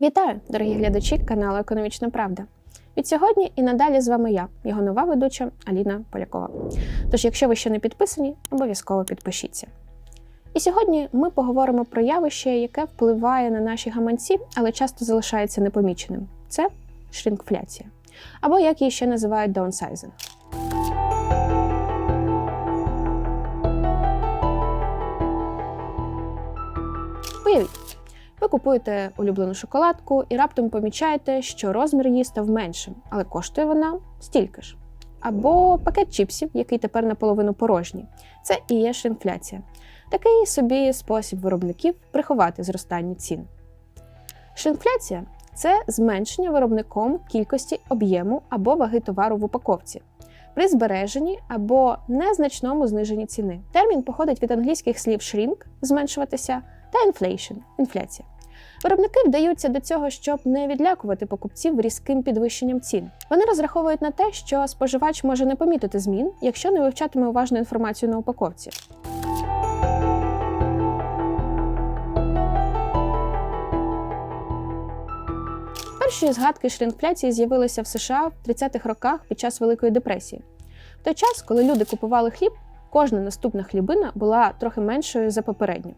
Вітаю, дорогі глядачі каналу Економічна Правда. Від сьогодні і надалі з вами я, його нова ведуча Аліна Полякова. Тож, якщо ви ще не підписані, обов'язково підпишіться. І сьогодні ми поговоримо про явище, яке впливає на наші гаманці, але часто залишається непоміченим. Це шринкфляція. Або як її ще називають даунсайзинг. Уявіть, ви купуєте улюблену шоколадку і раптом помічаєте, що розмір її став меншим, але коштує вона стільки ж. Або пакет чіпсів, який тепер наполовину порожній. Це і є шринфляція. Такий собі спосіб виробників приховати зростання цін. Шринфляція це зменшення виробником кількості об'єму або ваги товару в упаковці при збереженні або незначному зниженні ціни. Термін походить від англійських слів shrink – зменшуватися та inflation – інфляція. Виробники вдаються до цього, щоб не відлякувати покупців різким підвищенням цін. Вони розраховують на те, що споживач може не помітити змін, якщо не вивчатиме уважну інформацію на упаковці. Перші згадки шринкфляції з'явилися в США в 30-х роках під час Великої депресії. В той час, коли люди купували хліб, кожна наступна хлібина була трохи меншою за попередню.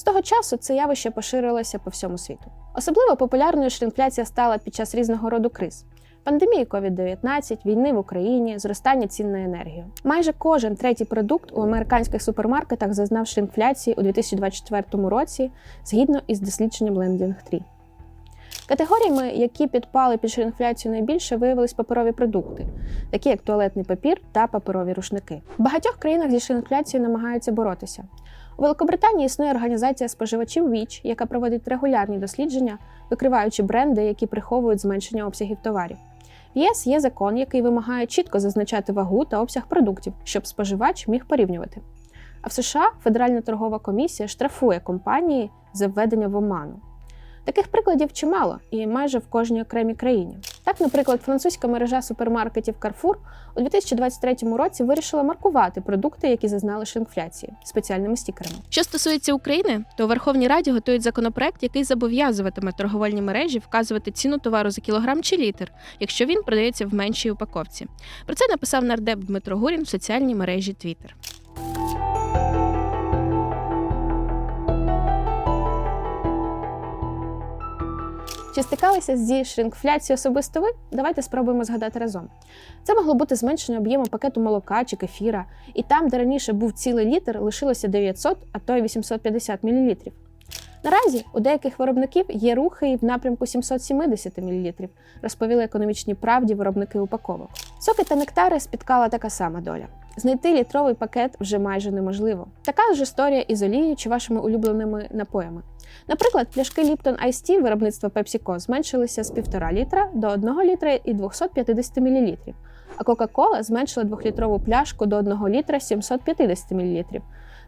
З того часу це явище поширилося по всьому світу. Особливо популярною шринфляція стала під час різного роду криз. Пандемії COVID-19, війни в Україні, зростання цін на енергію. Майже кожен третій продукт у американських супермаркетах зазнав шринфляції у 2024 році згідно із дослідженням Lending 3. Категоріями, які підпали під шринфляцію найбільше, виявились паперові продукти, такі як туалетний папір та паперові рушники. В багатьох країнах зі шринфляцією намагаються боротися. Великобританії існує організація споживачів ВІЧ, яка проводить регулярні дослідження, викриваючи бренди, які приховують зменшення обсягів товарів. В ЄС є закон, який вимагає чітко зазначати вагу та обсяг продуктів, щоб споживач міг порівнювати. А в США Федеральна торгова комісія штрафує компанії за введення в оману. Таких прикладів чимало і майже в кожній окремій країні. Так, наприклад, французька мережа супермаркетів Carrefour у 2023 році вирішила маркувати продукти, які зазнали шринкфляції, спеціальними стікерами. Що стосується України, то у Верховній Раді готують законопроект, який зобов'язуватиме торговельні мережі вказувати ціну товару за кілограм чи літр, якщо він продається в меншій упаковці. Про це написав нардеп Дмитро Гурін в соціальній мережі Twitter. Чи стикалися зі шринкфляцією особисто ви? Давайте спробуємо згадати разом. Це могло бути зменшення об'єму пакету молока чи кефіра, і там, де раніше був цілий літр, лишилося 900, а то й 850 мл. Наразі у деяких виробників є рухи і в напрямку 770 мл, розповіли економічній правді виробники упаковок. Соки та нектари спіткала така сама доля. Знайти літровий пакет вже майже неможливо. Така ж історія із олією чи вашими улюбленими напоями. Наприклад, пляшки Lipton Ice виробництва PepsiCo зменшилися з 1,5 літра до 1 літра і 250 мл, а Coca-Cola зменшила 2-літрову пляшку до 1 літра 750 мл.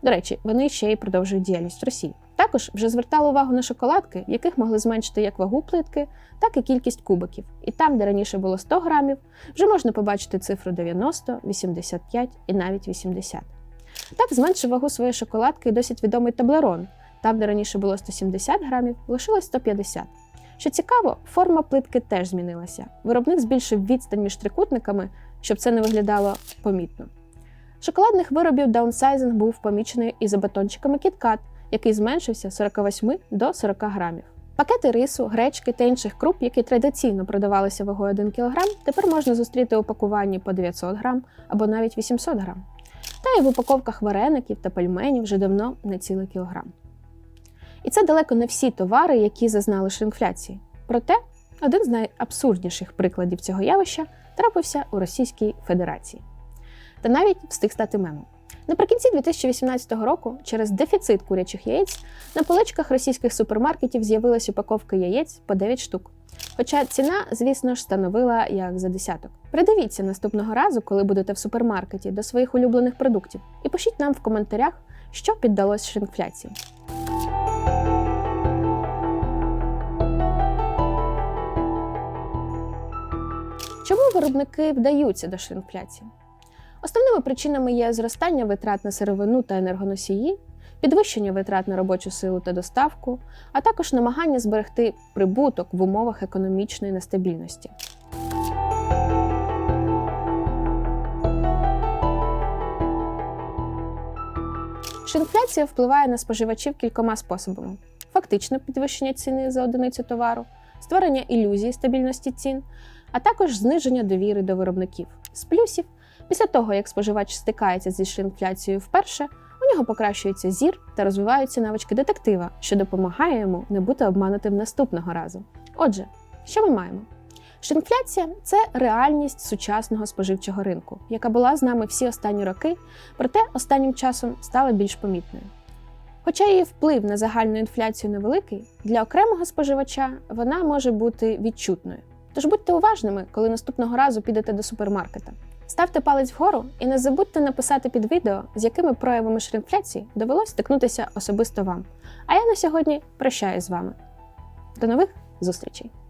До речі, вони ще й продовжують діяльність в Росії. Також вже звертали увагу на шоколадки, в яких могли зменшити як вагу плитки, так і кількість кубиків. І там, де раніше було 100 грамів, вже можна побачити цифру 90, 85 і навіть 80. Так зменшив вагу своєї шоколадки і досить відомий таблерон. Там, де раніше було 170 грамів, лишилось 150. Що цікаво, форма плитки теж змінилася. Виробник збільшив відстань між трикутниками, щоб це не виглядало помітно. Шоколадних виробів даунсайзинг був помічений і за батончиками KitKat, який зменшився з 48 до 40 грамів. Пакети рису, гречки та інших круп, які традиційно продавалися вагою 1 кг, тепер можна зустріти у пакуванні по 900 грам або навіть 800 грам. Та й в упаковках вареників та пельменів вже давно не цілий кілограм. І це далеко не всі товари, які зазнали шринкфляції. Проте один з найабсурдніших прикладів цього явища трапився у Російській Федерації. Та навіть встиг стати мемом. Наприкінці 2018 року, через дефіцит курячих яєць, на поличках російських супермаркетів з'явилась упаковка яєць по 9 штук. Хоча ціна, звісно ж, становила як за десяток. Придивіться наступного разу, коли будете в супермаркеті до своїх улюблених продуктів, і пишіть нам в коментарях, що піддалось шринкфляції. Чому виробники вдаються до шринкфляції? Основними причинами є зростання витрат на сировину та енергоносії, підвищення витрат на робочу силу та доставку, а також намагання зберегти прибуток в умовах економічної нестабільності. Шринкфляція впливає на споживачів кількома способами: фактичне підвищення ціни за одиницю товару, створення ілюзії стабільності цін, а також зниження довіри до виробників. З плюсів, після того як споживач стикається зі шринкфляцією вперше, у нього покращується зір та розвиваються навички детектива, що допомагає йому не бути обманутим наступного разу. Отже, що ми маємо? Шринкфляція це реальність сучасного споживчого ринку, яка була з нами всі останні роки, проте останнім часом стала більш помітною. Хоча її вплив на загальну інфляцію невеликий, для окремого споживача вона може бути відчутною. Тож будьте уважними, коли наступного разу підете до супермаркета. Ставте палець вгору і не забудьте написати під відео, з якими проявами шринкфляції довелось стикнутися особисто вам. А я на сьогодні прощаюсь з вами. До нових зустрічей!